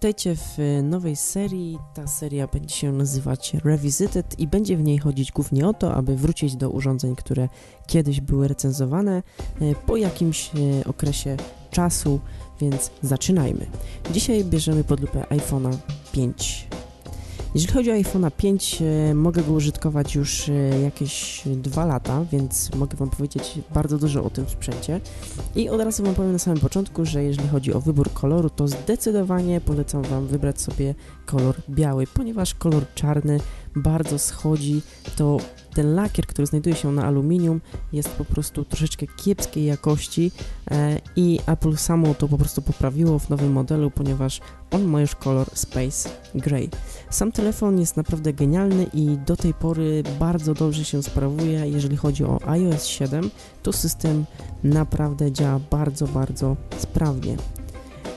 Witajcie w nowej serii. Ta seria będzie się nazywać Revisited i będzie w niej chodzić głównie o to, aby wrócić do urządzeń, które kiedyś były recenzowane e, po jakimś e, okresie czasu, więc zaczynajmy. Dzisiaj bierzemy pod lupę iPhone'a 5 jeżeli chodzi o iPhone'a 5, e, mogę go użytkować już e, jakieś 2 lata, więc mogę Wam powiedzieć bardzo dużo o tym sprzęcie. I od razu Wam powiem na samym początku, że jeżeli chodzi o wybór koloru, to zdecydowanie polecam Wam wybrać sobie kolor biały, ponieważ kolor czarny bardzo schodzi, to ten lakier, który znajduje się na aluminium jest po prostu troszeczkę kiepskiej jakości e, i Apple samo to po prostu poprawiło w nowym modelu, ponieważ on ma już kolor Space Gray. Sam telefon jest naprawdę genialny i do tej pory bardzo dobrze się sprawuje, jeżeli chodzi o iOS 7, to system naprawdę działa bardzo, bardzo sprawnie.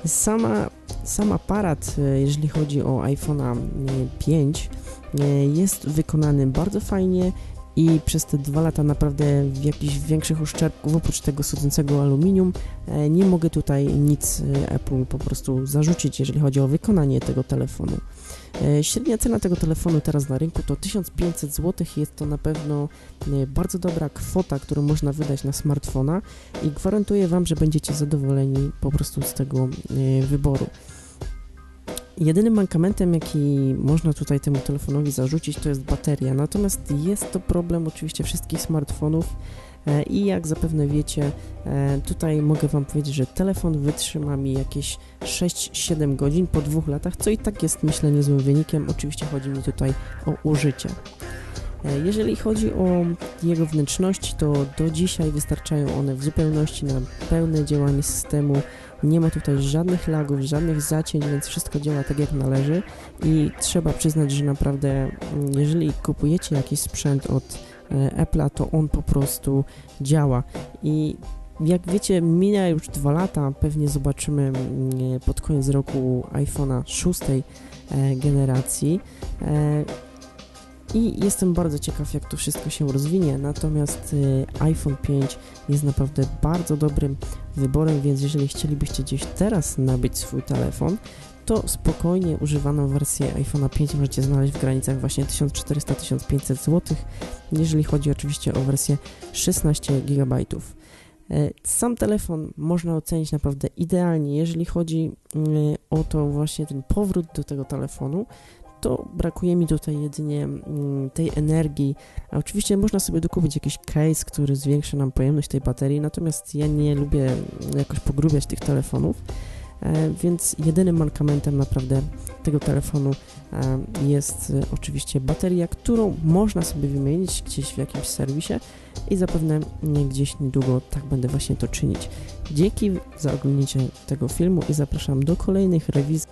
Sama, sam aparat, e, jeżeli chodzi o iPhone'a 5, e, jest wykonany bardzo fajnie i przez te dwa lata naprawdę w jakichś większych uszczerbków, oprócz tego sudzącego aluminium, e, nie mogę tutaj nic Apple po prostu zarzucić, jeżeli chodzi o wykonanie tego telefonu. Średnia cena tego telefonu teraz na rynku to 1500 zł. Jest to na pewno bardzo dobra kwota, którą można wydać na smartfona i gwarantuję Wam, że będziecie zadowoleni po prostu z tego wyboru. Jedynym mankamentem, jaki można tutaj temu telefonowi zarzucić, to jest bateria. Natomiast jest to problem oczywiście wszystkich smartfonów e, i jak zapewne wiecie, e, tutaj mogę Wam powiedzieć, że telefon wytrzyma mi jakieś 6-7 godzin po dwóch latach, co i tak jest myślę niezłym wynikiem. Oczywiście chodzi mi tutaj o użycie. E, jeżeli chodzi o jego wnętrzności, to do dzisiaj wystarczają one w zupełności na pełne działanie systemu. Nie ma tutaj żadnych lagów, żadnych zacięć, więc wszystko działa tak jak należy. I trzeba przyznać, że naprawdę mm, jeżeli kupujecie jakiś sprzęt od e, Apple'a, to on po prostu działa. I jak wiecie, mija już dwa lata, pewnie zobaczymy mm, pod koniec roku iPhone'a szóstej e, generacji i jestem bardzo ciekaw, jak to wszystko się rozwinie. Natomiast y, iPhone 5 jest naprawdę bardzo dobrym wyborem, więc jeżeli chcielibyście gdzieś teraz nabyć swój telefon, to spokojnie używaną wersję iPhone'a 5 możecie znaleźć w granicach właśnie 1400-1500 zł, jeżeli chodzi oczywiście o wersję 16 GB. E, sam telefon można ocenić naprawdę idealnie, jeżeli chodzi y, o to właśnie ten powrót do tego telefonu, to brakuje mi tutaj jedynie mm, tej energii. A oczywiście można sobie dokupić jakiś case, który zwiększy nam pojemność tej baterii, natomiast ja nie lubię jakoś pogrubiać tych telefonów, e, więc jedynym mankamentem naprawdę tego telefonu e, jest e, oczywiście bateria, którą można sobie wymienić gdzieś w jakimś serwisie i zapewne gdzieś niedługo tak będę właśnie to czynić. Dzięki za oglądnięcie tego filmu i zapraszam do kolejnych rewizyt